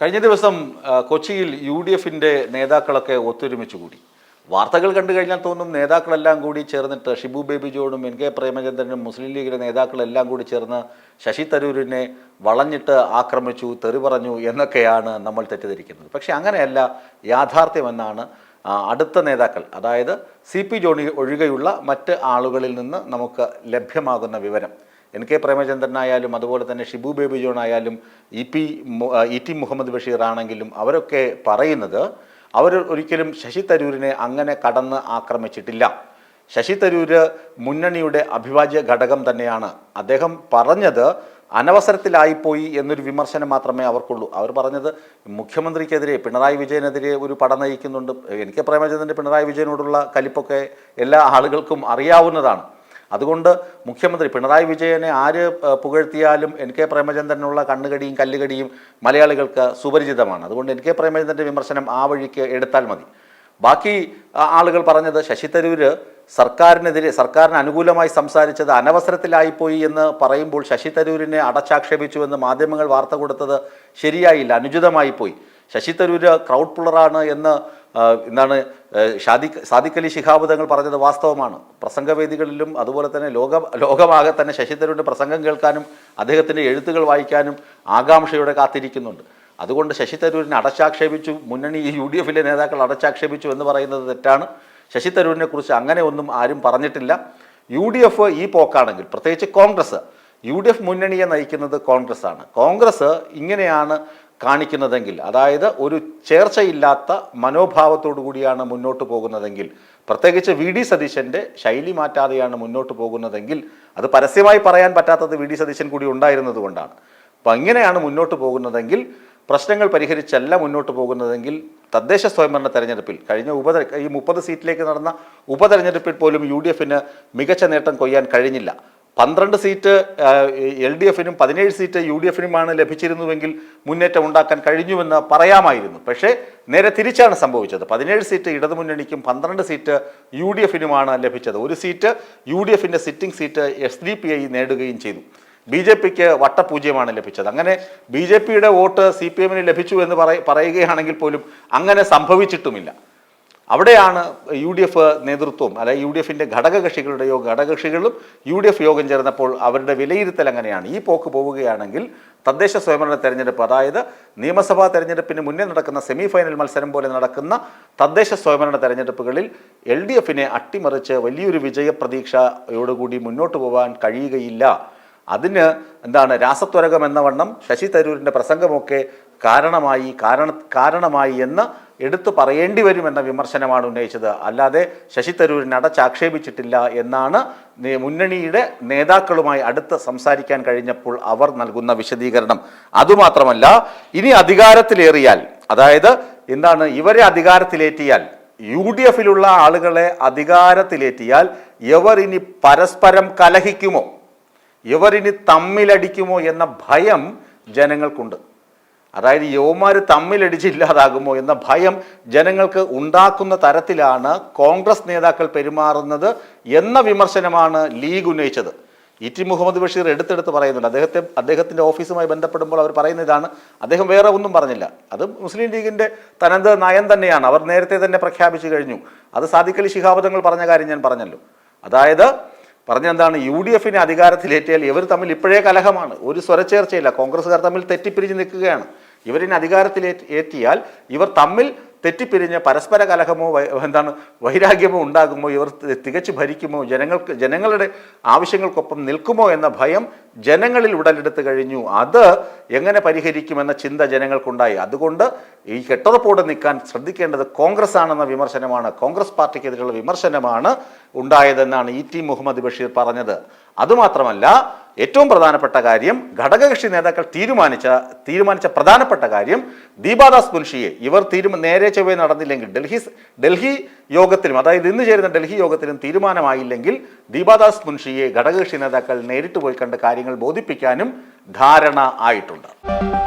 കഴിഞ്ഞ ദിവസം കൊച്ചിയിൽ യു ഡി എഫിന്റെ നേതാക്കളൊക്കെ ഒത്തൊരുമിച്ച് കൂടി. വാർത്തകൾ കണ്ടു കഴിഞ്ഞാൽ തോന്നും നേതാക്കളെല്ലാം കൂടി ചേർന്നിട്ട് ഷിബു ബേബി ജോണും എൻ കെ പ്രേമചന്ദ്രനും മുസ്ലിം ലീഗിലെ നേതാക്കളെല്ലാം കൂടി ചേർന്ന് ശശി തരൂരിനെ വളഞ്ഞിട്ട് ആക്രമിച്ചു തെറി പറഞ്ഞു എന്നൊക്കെയാണ് നമ്മൾ തെറ്റിദ്ധരിക്കുന്നത്. പക്ഷേ അങ്ങനെയല്ല യാഥാർത്ഥ്യമെന്നാണ് അടുത്ത നേതാക്കൾ. അതായത് സി പി ജോണി ഒഴികെയുള്ള മറ്റ് ആളുകളിൽ നിന്ന് നമുക്ക് ലഭ്യമാകുന്ന വിവരം. എൻ കെ പ്രേമചന്ദ്രനായാലും അതുപോലെ തന്നെ ഷിബു ബേബി ജോൺ ആയാലും E P E T Muhammad Basheer ആണെങ്കിലും അവരൊക്കെ പറയുന്നത് അവർ ഒരിക്കലും ശശി തരൂരിനെ അങ്ങനെ കടന്ന് ആക്രമിച്ചിട്ടില്ല. ശശി തരൂർ മുന്നണിയുടെ അഭിവാജ്യ ഘടകം തന്നെയാണ്. അദ്ദേഹം പറഞ്ഞത് അനവസരത്തിലായിപ്പോയി എന്നൊരു വിമർശനം മാത്രമേ അവർക്കുള്ളൂ. അവർ പറഞ്ഞത് മുഖ്യമന്ത്രിക്കെതിരെ പിണറായി വിജയനെതിരെ ഒരു പട നയിക്കുന്നുണ്ട്. എനിക്ക് പ്രേമചന്ദ്രന്റെ പിണറായി വിജയനോടുള്ള കലിപ്പൊക്കെ എല്ലാ ആളുകൾക്കും അറിയാവുന്നതാണ്. അതുകൊണ്ട് മുഖ്യമന്ത്രി പിണറായി വിജയനെ ആര് പുകഴ്ത്തിയാലും എൻ കെ പ്രേമചന്ദ്രനുള്ള കണ്ണുകടിയും കല്ലുകടിയും മലയാളികൾക്ക് സുപരിചിതമാണ്. അതുകൊണ്ട് എൻ കെ പ്രേമചന്ദ്രന്റെ വിമർശനം ആ വഴിക്ക് എടുത്താൽ മതി. ബാക്കി ആളുകൾ പറഞ്ഞത് ശശി തരൂര് സർക്കാരിനെതിരെ സർക്കാരിന് അനുകൂലമായി സംസാരിച്ചത് അനവസരത്തിലായിപ്പോയി എന്ന് പറയുമ്പോൾ ശശി തരൂരിനെ അടച്ചാക്ഷേപിച്ചുവെന്ന് മാധ്യമങ്ങൾ വാർത്ത കൊടുത്തത് ശരിയായില്ല അനുചിതമായി പോയി ശശി തരൂര് ക്രൗഡ് പുള്ളറാണ് എന്ന് എന്നാണ് ഷാദിഖ് സാദിഖ് അലി ശിഹാബ് തങ്ങൾ പറഞ്ഞത് വാസ്തവമാണ്. പ്രസംഗവേദികളിലും അതുപോലെ തന്നെ ലോക ലോകമാകെ തന്നെ ശശി തരൂരിന്റെ പ്രസംഗം കേൾക്കാനും അദ്ദേഹത്തിന്റെ എഴുത്തുകൾ വായിക്കാനും ആകാംക്ഷയോടെ കാത്തിരിക്കുന്നുണ്ട്. അതുകൊണ്ട് ശശി തരൂരിനെ അടച്ചാക്ഷേപിച്ചു മുന്നണി യു ഡി എഫിലെ നേതാക്കൾ അടച്ചാക്ഷേപിച്ചു എന്ന് പറയുന്നത് തെറ്റാണ്. ശശി തരൂരിനെ കുറിച്ച് അങ്ങനെ ഒന്നും ആരും പറഞ്ഞിട്ടില്ല. യു ഡി എഫ് ഈ പോക്കാണെങ്കിൽ പ്രത്യേകിച്ച് കോൺഗ്രസ് യു ഡി എഫ് മുന്നണിയെ നയിക്കുന്നത് കോൺഗ്രസ് ആണ്. കോൺഗ്രസ് ഇങ്ങനെയാണ് കാണിക്കുന്നതെങ്കിൽ അതായത് ഒരു ചേർച്ചയില്ലാത്ത മനോഭാവത്തോടു കൂടിയാണ് മുന്നോട്ട് പോകുന്നതെങ്കിൽ പ്രത്യേകിച്ച് വി ഡി സതീശന്റെ ശൈലി മാറ്റാതെയാണ് മുന്നോട്ട് പോകുന്നതെങ്കിൽ അത് പരസ്യമായി പറയാൻ പറ്റാത്തത് വി ഡി സതീശൻ കൂടി ഉണ്ടായിരുന്നതുകൊണ്ടാണ് അപ്പം അങ്ങനെയാണ് മുന്നോട്ട് പോകുന്നതെങ്കിൽ പ്രശ്നങ്ങൾ പരിഹരിച്ചല്ല മുന്നോട്ട് പോകുന്നതെങ്കിൽ തദ്ദേശ സ്വയംഭരണ തെരഞ്ഞെടുപ്പിൽ കഴിഞ്ഞ ഉപ ഈ മുപ്പത് സീറ്റിലേക്ക് നടന്ന ഉപതെരഞ്ഞെടുപ്പിൽ പോലും യു ഡി എഫിന് മികച്ച നേട്ടം കൊയ്യാൻ കഴിഞ്ഞില്ല. പന്ത്രണ്ട് സീറ്റ് എൽ ഡി എഫിനും പതിനേഴ് സീറ്റ് യു ഡി എഫിനുമാണ് ലഭിച്ചിരുന്നുവെങ്കിൽ മുന്നേറ്റം ഉണ്ടാക്കാൻ കഴിഞ്ഞുവെന്ന് പറയാമായിരുന്നു. പക്ഷേ നേരെ തിരിച്ചാണ് സംഭവിച്ചത്. പതിനേഴ് സീറ്റ് ഇടതുമുന്നണിക്കും പന്ത്രണ്ട് സീറ്റ് യു ഡി എഫിനുമാണ് ലഭിച്ചത്. ഒരു സീറ്റ് യു ഡി എഫിന്റെ sitting seat S D P I നേടുകയും ചെയ്തു. ബി ജെ പിക്ക് വട്ടപൂജ്യമാണ് ലഭിച്ചത്. അങ്ങനെ ബി ജെ പിയുടെ വോട്ട് സി പി എമ്മിന് ലഭിച്ചു എന്ന് പറയ പറയുകയാണെങ്കിൽ പോലും അങ്ങനെ സംഭവിച്ചിട്ടുമില്ല. അവിടെയാണ് യു ഡി എഫ് നേതൃത്വം അല്ലെ യു ഡി എഫിന്റെ ഘടകകക്ഷികളുടെയോ ഘടകകക്ഷികളും യു ഡി എഫ് യോഗം ചേർന്നപ്പോൾ അവരുടെ വിലയിരുത്തൽ അങ്ങനെയാണ് ഈ പോക്ക് പോവുകയാണെങ്കിൽ തദ്ദേശ സ്വയംഭരണ തെരഞ്ഞെടുപ്പ് അതായത് നിയമസഭാ തെരഞ്ഞെടുപ്പിന് മുന്നേ നടക്കുന്ന സെമി ഫൈനൽ മത്സരം പോലെ നടക്കുന്ന തദ്ദേശ സ്വയംഭരണ തെരഞ്ഞെടുപ്പുകളിൽ എൽ ഡി എഫിനെ അട്ടിമറിച്ച് വലിയൊരു വിജയപ്രതീക്ഷയോടുകൂടി മുന്നോട്ട് പോകാൻ കഴിയുകയില്ല. അതിന് എന്താണ് രാസത്വരകം എന്ന വണ്ണം ശശി തരൂരിന്റെ പ്രസംഗമൊക്കെ കാരണമായി കാരണ കാരണമായി എന്ന് എടുത്തു പറയേണ്ടി വരുമെന്ന വിമർശനമാണ് ഉന്നയിച്ചത്. അല്ലാതെ ശശി തരൂരിനെ അടച്ചാക്ഷേപിച്ചിട്ടില്ല എന്നാണ് മുന്നണിയുടെ നേതാക്കളുമായി അടുത്ത് സംസാരിക്കാൻ കഴിഞ്ഞപ്പോൾ അവർ നൽകുന്ന വിശദീകരണം. അതുമാത്രമല്ല ഇനി അധികാരത്തിലേറിയാൽ അതായത് എന്താണ് ഇവരെ അധികാരത്തിലേറ്റിയാൽ യു ഡി എഫിലുള്ള ആളുകളെ അധികാരത്തിലേറ്റിയാൽ ഇവർ ഇനി പരസ്പരം കലഹിക്കുമോ? ഇവരിനി തമ്മിലടിക്കുമോ എന്ന ഭയം ജനങ്ങൾക്കുണ്ട്. അതായത് യുവമാർ തമ്മിലടിച്ച് ഇല്ലാതാകുമോ എന്ന ഭയം ജനങ്ങൾക്ക് ഉണ്ടാക്കുന്ന തരത്തിലാണ് കോൺഗ്രസ് നേതാക്കൾ പെരുമാറുന്നത് എന്ന വിമർശനമാണ് ലീഗ് ഉന്നയിച്ചത്. ഇ ടി മുഹമ്മദ് ബഷീർ എടുത്തെടുത്ത് പറയുന്നുണ്ട്. അദ്ദേഹത്തെ അദ്ദേഹത്തിന്റെ ഓഫീസുമായി ബന്ധപ്പെടുമ്പോൾ അവർ പറയുന്ന ഇതാണ്. അദ്ദേഹം വേറെ ഒന്നും പറഞ്ഞില്ല. അത് മുസ്ലിം ലീഗിന്റെ തനത് നയം തന്നെയാണ്. അവർ നേരത്തെ തന്നെ പ്രഖ്യാപിച്ചു കഴിഞ്ഞു. അത് സാദിഖലി ശിഹാബ് തങ്ങൾ പറഞ്ഞ കാര്യം ഞാൻ പറഞ്ഞല്ലോ. അതായത് പറഞ്ഞെന്താണ്? യു ഡി എഫിനെ അധികാരത്തിലേറ്റിയാൽ ഇവർ തമ്മിൽ ഇപ്പോഴേ കലഹമാണ്. ഒരു സ്വരച്ചേർച്ചയില്ല. കോൺഗ്രസ്സുകാർ തമ്മിൽ തെറ്റിപ്പിരിഞ്ഞ് നിൽക്കുകയാണ്. ഇവരിനെ അധികാരത്തിലേറ്റ് ഏറ്റിയാൽ ഇവർ തമ്മിൽ തെറ്റിപ്പിരിഞ്ഞ് പരസ്പര കലഹമോ എന്താണ് വൈരാഗ്യമോ ഉണ്ടാകുമോ ഇവർ തികച്ചു ഭരിക്കുമോ ജനങ്ങൾക്ക് ജനങ്ങളുടെ ആവശ്യങ്ങൾക്കൊപ്പം നിൽക്കുമോ എന്ന ഭയം ജനങ്ങളിൽ ഉടലെടുത്ത് കഴിഞ്ഞു. അത് എങ്ങനെ പരിഹരിക്കുമെന്ന ചിന്ത ജനങ്ങൾക്കുണ്ടായി. അതുകൊണ്ട് ഈ കെട്ടുറപ്പോടെ നിൽക്കാൻ ശ്രദ്ധിക്കേണ്ടത് കോൺഗ്രസ് ആണെന്ന വിമർശനമാണ്. കോൺഗ്രസ് പാർട്ടിക്കെതിരെയുള്ള വിമർശനമാണ് ഉണ്ടായതെന്നാണ് ഇ ടി മുഹമ്മദ് ബഷീർ പറഞ്ഞത്. അതുമാത്രമല്ല ഏറ്റവും പ്രധാനപ്പെട്ട കാര്യം ഘടകകക്ഷി നേതാക്കൾ തീരുമാനിച്ച തീരുമാനിച്ച പ്രധാനപ്പെട്ട കാര്യം ദീപാദാസ് മുൻഷിയെ ഇവർ തീരുമാന നേരെ ചൊവ്വേ നടന്നില്ലെങ്കിൽ ഡൽഹി ഡൽഹി യോഗത്തിലും അതായത് ഇന്ന് ചേരുന്ന ഡൽഹി യോഗത്തിലും തീരുമാനമായില്ലെങ്കിൽ ദീപാദാസ് മുൻഷിയെ ഘടകകക്ഷി നേതാക്കൾ നേരിട്ട് പോയി കണ്ട് കാര്യങ്ങൾ ബോധിപ്പിക്കാനും ധാരണ ആയിട്ടുണ്ട്.